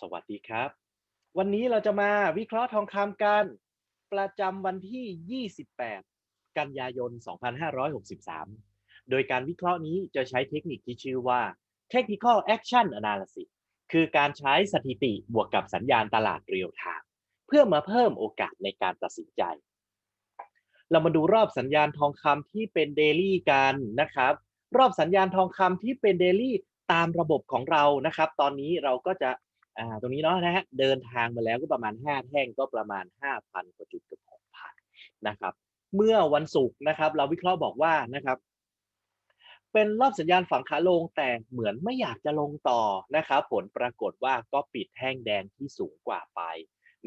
สวัสดีครับ วันนี้เราจะมาวิเคราะห์ทองคำกัน ประจำวันที่ 28 กันยายน 2563 โดยการวิเคราะห์นี้จะใช้เทคนิคที่ชื่อว่า Technical Action Analysis คือการใช้สถิติบวกกับสัญญาณตลาดเรียลไทม์เพื่อมาเพิ่มโอกาสในการตัดสินใจ เรามาดูรอบสัญญาณทองคำที่เป็นเดลี่กันนะครับ รอบสัญญาณทองคำที่เป็นเดลี่ตามระบบของเรานะครับ ตอนนี้เราก็จะ อ่าตรงนี้เนาะนะฮะเดินทางมาแล้วก็ประมาณ 5 แท่งก็ประมาณ 5,000กว่าจุดกับ6,000นะครับ เมื่อวันศุกร์นะครับ เราวิเคราะห์บอกว่านะครับ เป็นรอบสัญญาณฝั่งขาลงแต่เหมือนไม่อยากจะลงต่อนะครับ ผลปรากฏว่าก็ปิดแท่งแดงที่สูงกว่าไป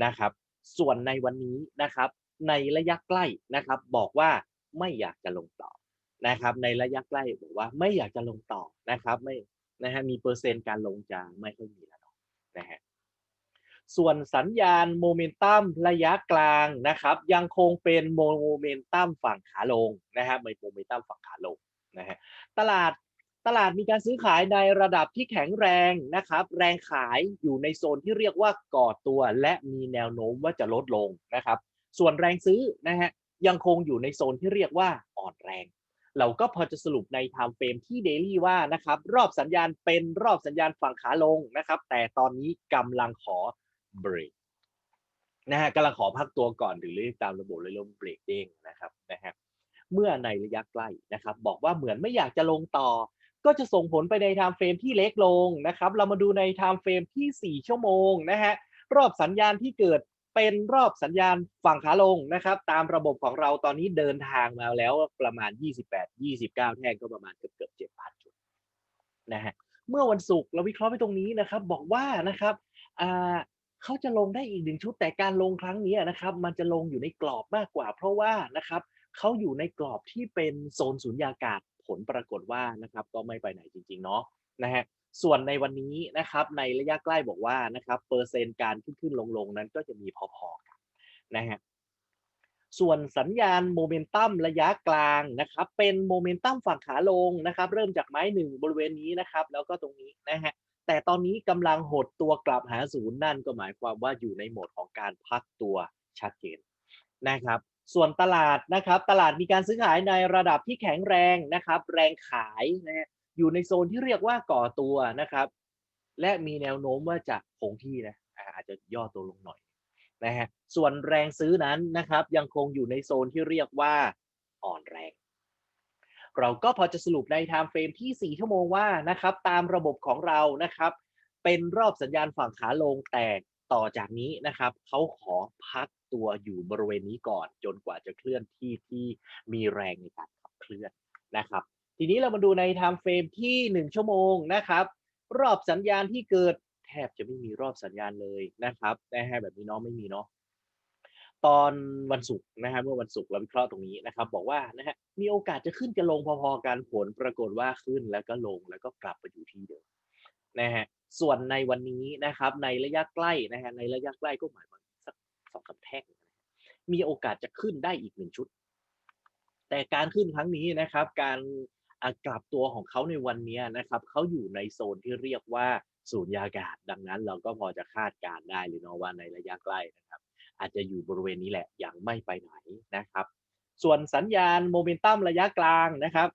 นะครับ ส่วนในวันนี้นะครับ ในระยะใกล้นะครับ บอกว่าไม่อยากจะลงต่อนะครับ ในระยะใกล้บอกว่าไม่อยากจะลงต่อนะครับ ไม่นะฮะมีเปอร์เซ็นต์การลงจะไม่ค่อยมี นะฮะส่วนสัญญาณโมเมนตัมระยะกลางนะครับ ยังคงเป็นโมเมนตัมฝั่งขาลงนะฮะไม่โมเมนตัมฝั่งขาลงนะฮะตลาดตลาดมีการซื้อขายในระดับที่แข็งแรงนะครับ แรงขายอยู่ในโซนที่เรียกว่าก่อตัว และมีแนวโน้มว่าจะลดลงนะครับ ส่วนแรงซื้อนะฮะยังคงอยู่ในโซนที่เรียกว่าอ่อนแรง เราก็พอจะสรุปใน time frame ที่ daily ว่านะครับรอบสัญญาณเป็นรอบสัญญาณฝั่งขาลงนะครับ แต่ตอนนี้กำลังขอเบรกนะฮะกำลังขอพักตัวก่อนหรือเรียกตามระบบเลยลมเบรกเด้งนะครับนะฮะเมื่อในระยะใกล้นะครับ บอกว่าเหมือนไม่อยากจะลงต่อ ก็จะส่งผลไปใน time frame ที่เล็กลงนะครับ เรามาดูใน time frame ที่ 4 ชั่วโมงนะฮะรอบสัญญาณที่เกิด เป็นรอบสัญญาณฝั่งขาลงนะครับ ตามระบบของเราตอนนี้เดินทางมาแล้วประมาณ 28 29 แท่งก็ประมาณเกือบเกือบ7,000 จุดนะฮะเมื่อวันศุกร์เราวิเคราะห์ไปตรงนี้นะครับ บอกว่านะครับอ่าเขาจะลงได้อีกหนึ่งชุดแต่การลงครั้งนี้นะครับ มันจะลงอยู่ในกรอบมากกว่า เพราะว่านะครับเขาอยู่ในกรอบที่เป็นโซนสุญญากาศผลปรากฏว่านะครับ ก็ไม่ไปไหนจริงๆเนาะนะฮะ ส่วนในวันนี้นะครับในระยะใกล้บอกว่านะครับเปอร์เซ็นต์การขึ้นขึ้นลงลงนั้นก็จะมีพอๆกันนะฮะส่วนสัญญาณโมเมนตัมระยะกลางนะครับเป็นโมเมนตัมฝั่งขาลงนะครับเริ่มจากไม้หนึ่งบริเวณนี้นะครับแล้วก็ตรงนี้นะฮะแต่ตอนนี้กำลังหดตัวกลับหาศูนย์นั่นก็หมายความว่าอยู่ในโหมดของการพักตัวชัดเจนนะครับส่วนตลาดนะครับตลาดมีการซื้อขายในระดับที่แข็งแรงนะครับแรงขายนะฮะ อยู่ในโซนที่เรียกว่าก่อตัวนะครับ และมีแนวโน้มว่าจะคงที่นะอาจจะย่อตัวลงหน่อยนะฮะส่วนแรงซื้อนั้นนะครับยังคงอยู่ในโซนที่เรียกว่าอ่อนแรง เราก็พอจะสรุปใน time frame ที่ 4 ชั่วโมงว่านะครับตามระบบของเรานะครับ เป็นรอบสัญญาณฝั่งขาลงแต่ต่อจากนี้นะครับเขาขอพักตัวอยู่บริเวณนี้ก่อน จนกว่าจะเคลื่อนที่ที่มีแรงในการขับเคลื่อนนะครับ ทีนี้เรามาดูใน time frame ที่ 1 ชั่วโมงนะครับ รอบสัญญาณที่เกิดแทบจะไม่มีรอบสัญญาณเลยนะครับนะฮะแบบนี้เนาะไม่มีเนาะตอนวันศุกร์นะฮะเมื่อวันศุกร์เราวิเคราะห์ตรงนี้นะครับ บอกว่านะฮะมีโอกาสจะขึ้นจะลงพอๆกันผลปรากฏว่าขึ้นแล้วก็ลงแล้วก็กลับไปอยู่ที่เดิมนะฮะส่วนในวันนี้นะครับ ในระยะใกล้นะฮะในระยะใกล้ก็หมายควาสักสองสามแท่งมีโอกาสจะขึ้นได้อีกหนึ่งชุด แต่การขึ้นครั้งนี้นะครับ การ อะกลับตัวของเขาในวันนี้นะครับเขาอยู่ในโซนที่เรียกว่าศูนยากาศ ดังนั้นเราก็พอจะคาดการได้เลยเนาะว่าในระยะใกล้นะครับ อาจจะอยู่บริเวณนี้แหละยังไม่ไปไหนนะครับ ส่วนสัญญาณโมเมนตัมระยะกลางนะครับ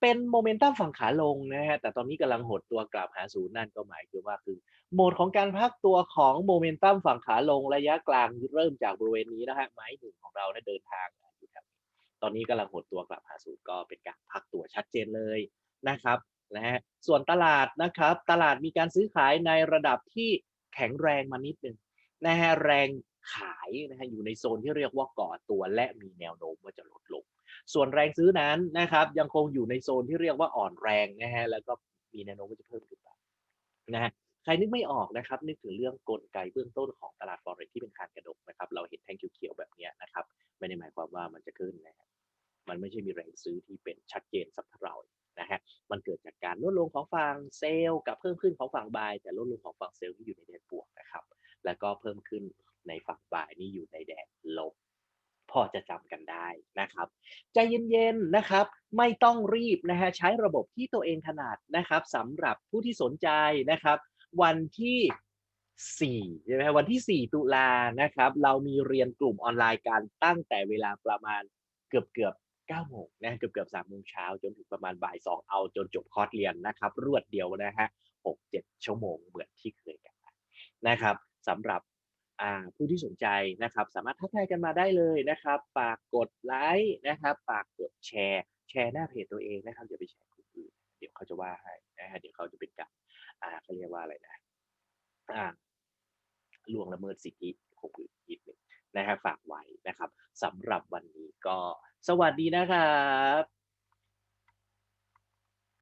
เป็นโมเมนตัมฝั่งขาลงนะฮะแต่ตอนนี้กำลังหดตัวกลับหาศูนย์นั่นก็หมายคือว่าคือโหมดของการพักตัวของโมเมนตัมฝั่งขาลงระยะกลางเริ่มจากบริเวณนี้นะฮะไม้หนึ่งของเราเนี่ยเดินทาง ตอนนี้กำลังหดตัวกลับหาศูนย์ก็เป็นการพักตัวชัดเจนเลยนะครับนะฮะส่วนตลาดนะครับ ตลาดมีการซื้อขายในระดับที่แข็งแรงมานิดนึงนะฮะแรงขายนะฮะอยู่ในโซนที่เรียกว่าก่อตัวและมีแนวโน้มว่าจะลดลง ส่วนแรงซื้อนั้นนะครับ ยังคงอยู่ในโซนที่เรียกว่าอ่อนแรงนะฮะแล้วก็มีแนวโน้มว่าจะเพิ่มขึ้นไปนะฮะใครนึกไม่ออกนะครับ นึกถึงเรื่องกลไกเบื้องต้นของ มันไม่ใช่มีแรงซื้อที่เป็นชัดเจนสักเท่าไหร่นะฮะมันเกิดจากการลดลงของฝั่งเซลล์กับเพิ่มขึ้นของฝั่งบาย แต่ลดลงของฝั่งเซลล์ที่อยู่ในแดนบวกนะครับ แล้วก็เพิ่มขึ้นในฝั่งบายนี่อยู่ในแดนลบ พอจะจำกันได้นะครับใจเย็นๆนะครับ ไม่ต้องรีบนะฮะใช้ระบบที่ตัวเองถนัดนะครับสำหรับผู้ที่สนใจนะครับ วันที่4ใช่ไหมวันที่ 4 ตุลานะครับ เรามีเรียนกลุ่มออนไลน์กันตั้งแต่เวลาประมาณเกือบเกือบ 9โมงนะเกือบเกือบ3โมงเช้าจนถึงประมาณบ่าย 2 เอาจนจบคอร์สเรียนนะครับ รวดเดียวนะฮะ6-7 ชั่วโมงเหมือนที่เคยกันนะครับสำหรับผู้ที่สนใจนะครับ สามารถทักทายกันมาได้เลยนะครับฝากกดไลค์นะครับฝากกดแชร์แชร์หน้าเพจตัวเองนะครับอย่าไปแชร์คนอื่นเดี๋ยวเขาจะว่าให้นะฮะเดี๋ยวเขาจะเป็นการอ่าเขาเรียกว่าอะไรนะอ่าล่วงละเมิดสิทธิคนอื่นนิดหนึ่ง นะฮะฝากไว้นะครับสำหรับวันนี้ก็สวัสดีนะครับ